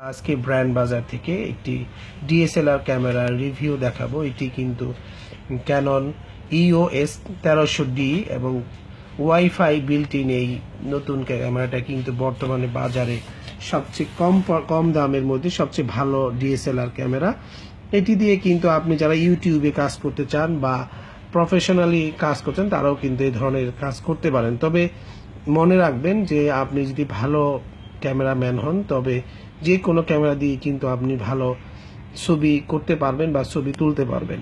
আজকে ব্র্যান্ড বাজার থেকে একটি ডিএসএলআর ক্যামেরার রিভিউ দেখাবো। এটি কিন্তু ক্যানন ইওএস তেরোশো ডি এবং ওয়াইফাই বিল্ট এই নতুন ক্যামেরাটা কিন্তু বর্তমানে বাজারে সবচেয়ে কম কম দামের মধ্যে সবচেয়ে ভালো ডিএসএলআর ক্যামেরা। এটি দিয়ে কিন্তু আপনি যারা ইউটিউবে কাজ করতে চান বা প্রফেশনালি কাজ করছেন তারাও কিন্তু এই ধরনের কাজ করতে পারেন। তবে মনে রাখবেন যে আপনি যদি ভালো ক্যামেরাম্যান হন, তবে যে কোনো ক্যামেরা দিয়ে কিন্তু আপনি ভালো ছবি করতে পারবেন বা ছবি তুলতে পারবেন।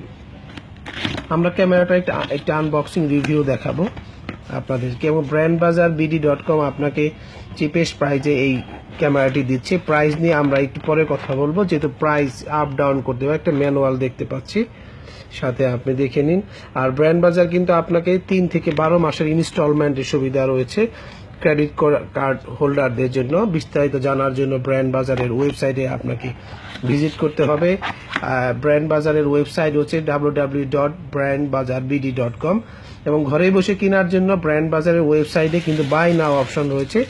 আমরা ক্যামেরাটা একটা একটা আনবক্সিং রিভিউ দেখাবো। আপনাদেরকে এবং ব্র্যান্ড বাজার বিডি ডট কম আপনাকে চিপেস্ট প্রাইজে এই ক্যামেরাটি দিচ্ছে। প্রাইস নিয়ে আমরা একটু পরে কথা বলব। যেহেতু প্রাইস আপ ডাউন করতে হবে, একটা ম্যানুয়াল দেখতে পাচ্ছি। সাথে আপনি দেখে নিন। আর ব্র্যান্ড বাজার কিন্তু আপনাকে তিন থেকে বারো মাসের ইনস্টলমেন্টের সুবিধা রয়েছে। ক্রেডিট কার্ড হোল্ডারদের জন্য, বিস্তারিত জানার জন্য ব্র্যান্ড বাজারের ওয়েবসাইটে আপনাকে ভিজিট করতে হবে। ব্র্যান্ড বাজারের ওয়েবসাইট হচ্ছে W dot brand bazaar BD dot com এবং ঘরে বসে কেনার জন্য ব্র্যান্ড বাজারের ওয়েবসাইটে কিন্তু বাই নাও অপশন রয়েছে।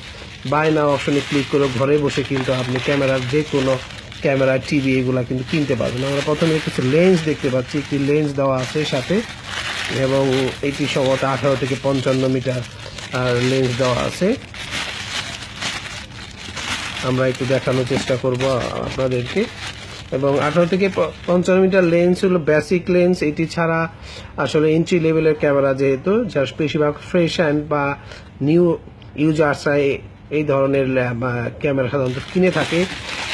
বাই নাও অপশনে ক্লিক করে ঘরে বসে কিন্তু আপনি ক্যামেরার যে কোনো ক্যামেরা টিভি এগুলা কিন্তু কিনতে পারবেন। আমরা প্রথমে কিছু লেন্স দেখতে পাচ্ছি। একটি লেন্স দেওয়া আছে সাথে এবং এটি সম্ভবত আঠারো থেকে পঞ্চান্ন মিটার লেন্স দেওয়া আছে। আমরা একটু দেখানোর চেষ্টা করব আপনাদেরকে। এবং আঠারো থেকে পঞ্চান্ন মিটার লেন্স হলো বেসিক লেন্স। এটি ছাড়া আসলে এন্ট্রি লেভেলের ক্যামেরা যেহেতু যার বেশিরভাগ ফ্রেশ বা নিউ ইউজার্সরা এই ধরনের ক্যামেরা সাধারণত কিনে থাকে।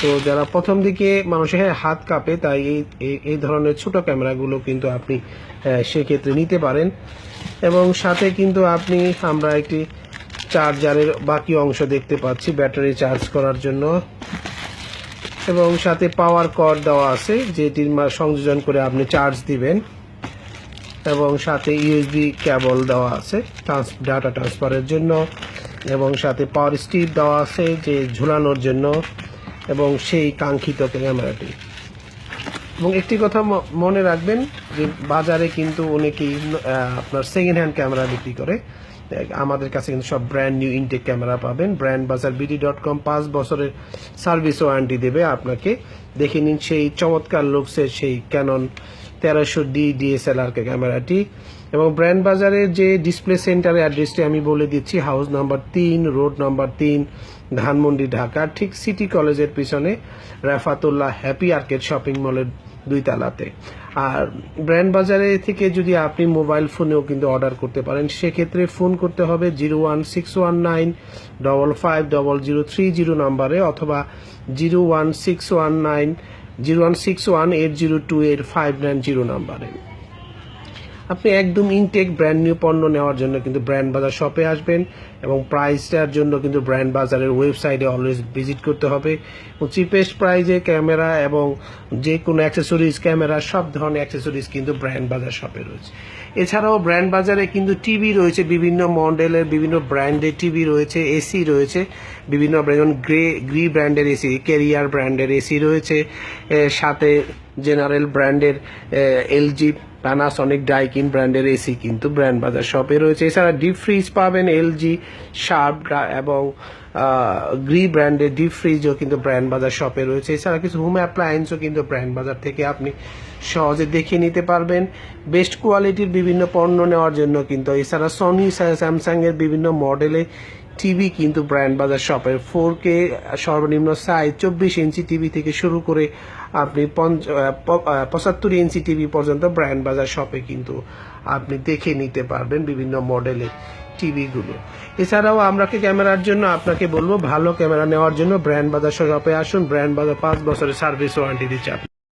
তো যারা প্রথম দিকে মানুষের হাত কাঁপে, তাই এই- এই ধরনের ছোট ক্যামেরাগুলো কিন্তু আপনি সেক্ষেত্রে নিতে পারেন। এবং সাথে কিন্তু আপনি, আমরা একটি চার্জারের বাকি অংশ দেখতে পাচ্ছি, ব্যাটারি চার্জ করার জন্য। এবং সাথে পাওয়ার কর দেওয়া আছে, যেটির সংযোজন করে আপনি চার্জ দিবেন। এবং সাথে ইউএসবি কেবল দেওয়া আছে ডাটা ট্রান্সফারের জন্য। এবং সাথে পাওয়ার স্টিপ দেওয়া আছে, যে ঝুলানোর জন্য। এবং সেই কাঙ্ক্ষিত ক্যামেরাটি। এবং একটি কথা মনে রাখবেন যে বাজারে কিন্তু অনেকেই আপনার সেকেন্ড হ্যান্ড ক্যামেরা বিক্রি করে। আমাদের কাছে কিন্তু সব ব্র্যান্ড নিউ ইনটেক ক্যামেরা পাবেন। Brand bazaar BD dot com পাঁচ বছরের সার্ভিস ওয়ারেন্টি দেবে আপনাকে। দেখে নিন সেই চমৎকার লুকসের সেই ক্যানন তেরোশো ডি ডিএসএলআর ক্যামেরাটি এবং ব্র্যান্ড বাজারের যে ডিসপ্লে সেন্টারের অ্যাড্রেসটি আমি বলে দিচ্ছি হাউস নাম্বার তিন রোড নাম্বার তিন, ধানমন্ডি, ঢাকা। ঠিক সিটি কলেজের পিছনে রাফাতুল্লাহ হ্যাপি আর্কেড শপিং মলের দুই তালাতে। আর ব্র্যান্ড বাজারে থেকে যদি আপনি মোবাইল ফোনেও কিন্তু অর্ডার করতে পারেন, সেক্ষেত্রে ফোন করতে হবে zero one six one nine double five double zero three zero নাম্বারে অথবা zero one six one nine zero one six one eight zero two eight five nine zero নাম্বারে। আপনি একদম ইনটেক ব্র্যান্ড নিউ পণ্য নেওয়ার জন্য কিন্তু ব্র্যান্ড বাজার শপে আসবেন এবং প্রাইসটার জন্য কিন্তু ব্র্যান্ড বাজারের ওয়েবসাইটে অলওয়েজ ভিজিট করতে হবে। এবং চিপেস্ট প্রাইজে ক্যামেরা এবং যে কোনো অ্যাক্সেসরিজ ক্যামেরা সব ধরনের অ্যাক্সেসরিজ কিন্তু ব্র্যান্ড বাজার শপে রয়েছে। এছাড়াও ব্র্যান্ড বাজারে কিন্তু টিভি রয়েছে, বিভিন্ন মডেলের বিভিন্ন ব্র্যান্ডের টিভি রয়েছে এসি রয়েছে, বিভিন্ন যেমন গ্রে গ্রি ব্র্যান্ডের এসি ক্যারিয়ার ব্র্যান্ডের এসি রয়েছে সাথে জেনারেল ব্র্যান্ডের এলজি প্যানাসনিক ডাইকিন ব্র্যান্ডের এসি কিন্তু ব্র্যান্ড বাজার শপে রয়েছে। এছাড়া ডিপ ফ্রিজ পাবেন এলজি শার্প এবং গ্রি ব্র্যান্ডের ডিপ ফ্রিজও কিন্তু ব্র্যান্ড বাজার শপে রয়েছে। এছাড়া কিছু হোম অ্যাপ্লায়েন্সও কিন্তু ব্র্যান্ড বাজার থেকে আপনি সহজে দেখে নিতে পারবেন। বেস্ট কোয়ালিটির বিভিন্ন পণ্য নেওয়ার জন্য কিন্তু, এছাড়া সনি স্যামসাং এর বিভিন্ন মডেলে টিভি কিন্তু ব্র্যান্ড বাজার শপের ফোর কে সর্বনিম্ন সাইজ চব্বিশ ইঞ্চি টিভি থেকে শুরু করে আপনি পঁচাত্তর ইঞ্চি টিভি পর্যন্ত ব্র্যান্ড বাজার শপে কিন্তু আপনি দেখে নিতে পারবেন বিভিন্ন মডেলের টিভিগুলো এছাড়াও আমরা ক্যামেরার জন্য আপনাকে বলব, ভালো ক্যামেরা নেওয়ার জন্য ব্র্যান্ড বাজার শপে আসুন ব্র্যান্ড বাজার পাঁচ বছরের সার্ভিস ওয়ারেন্টি দিচ্ছে।